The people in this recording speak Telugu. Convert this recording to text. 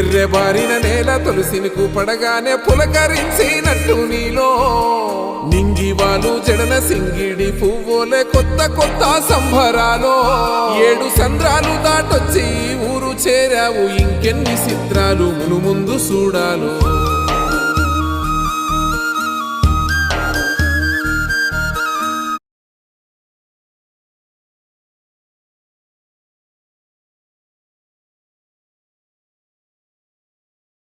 నెర్రెబారిన నేల తులసిని పడగానే పులకరించినట్టు నీలో. నింగివాలు జడన సింగిడి పువ్వులే కొత్త కొత్త సంభరాలో ఏడు సంద్రాలు దాటొచ్చి ఊరు చేరావు ఇంకెన్ని చిత్రాలు మును ముందు చూడాలో.